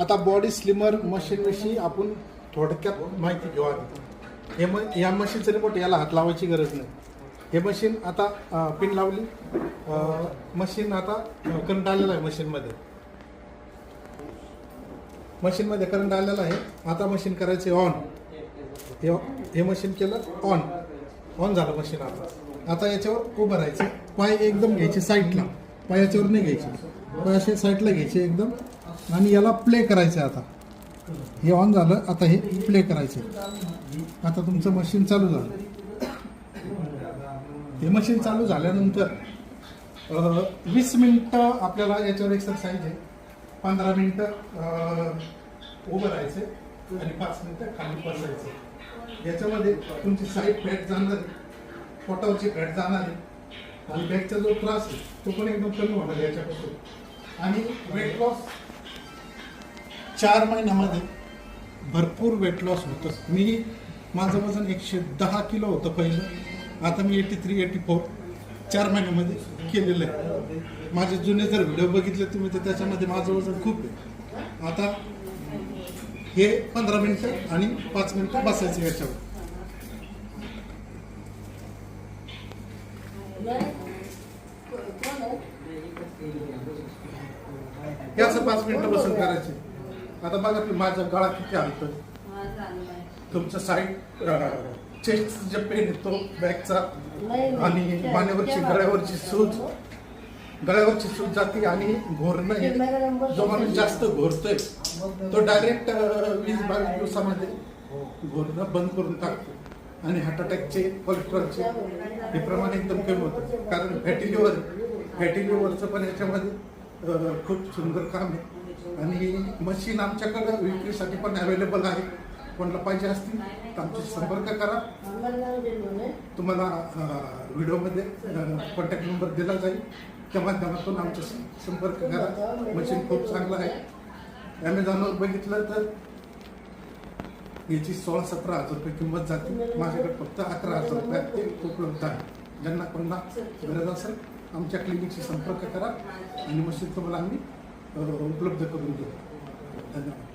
आता body slimmer मशीनविषयी आपण थोडक्यात माहिती घेऊ आधी. हे म या मशीनचं रिमोट याला हात लावायची गरज नाही. हे मशीन आता पिन लावली. मशीन आता करंट आलेला आहे मशीनमध्ये मशीनमध्ये करंट आलेला आहे. आता मशीन करायचे ऑन हे हे मशीन केलं ऑन ऑन झालं मशीन आता. आता याच्यावर उभं राहायचं. पाय एकदम घ्यायचे साईडला पाय याच्यावर नाही घ्यायचे. पाय असे साईडला घ्यायचे एकदम. आणि याला प्ले करायचं आता. हे ऑन झालं आता हे प्ले करायचं आता तुमचं मशीन चालू झालं. हे मशीन चालू झाल्यानंतर वीस मिनटं आपल्याला याच्यावर एक्सरसाइज आहे. पंधरा मिनटं उभं राहायचं आणि पाच मिनटं खाली बसायचं. याच्यामध्ये तुमची साईड फॅट जाणार पोटावरची फॅट जाणार आणि बॅकचा जो त्रास आहे तो पण एकदम कमी होणार याच्यापासून. आणि वेट लॉस चार महिन्यामध्ये भरपूर वेट लॉस होतं. मी माझं वजन एकशे दहा किलो होतं पहिलं. आता मी एटी थ्री एटी फोर चार महिन्यामध्ये केलेलं आहे. माझे जुने जर व्हिडिओ बघितले तुम्ही तर त्याच्यामध्ये माझं वजन खूप आहे. आता हे पंधरा मिनटं आणि पाच मिनटं बसायचं याच्यावर. याचं पाच मिनिटं बसून करायचे. आता बघा तुम्ही माझा गळा किती हलतोय तुमचं साईड चेस्ट जे पेन येतो बॅकचा आणि मानेवरची गळ्यावरची सूज. गळ्यावरची सूज जाते आणि घोरणं हे जो माणूस जास्त घोरतोय तो डायरेक्ट वीस बावीस दिवसामध्ये घोरणं बंद करून टाकतो. आणि हार्ट अटॅकचे कोलेस्ट्रॉलचे हे प्रमाण एकदम कमी होतं. कारण फॅटी लिव्हर फॅटी लिव्हरचं पण याच्यामध्ये खूप सुंदर काम आहे. आणि मशीन आमच्याकडं विक्रीसाठी पण अवेलेबल आहे. कोणाला पाहिजे असतील तर आमच्याशी संपर्क करा. तुम्हाला व्हिडिओमध्ये कॉन्टॅक्ट नंबर दिला जाईल. त्या माध्यमातून आमच्याशी संपर्क करा. मशीन खूप चांगलं आहे. ॲमेझॉनवर बघितलं तर याची सोळा सतरा हजार रुपये किंमत जाते. माझ्याकडे फक्त अकरा हजार रुपयात ते उपलब्ध आहे ज्यांना कोणाला गरज असेल आमच्या क्लिनिकशी संपर्क करा आणि मशीन तुम्हाला आम्ही उपलब्ध करून देऊ. धन्यवाद.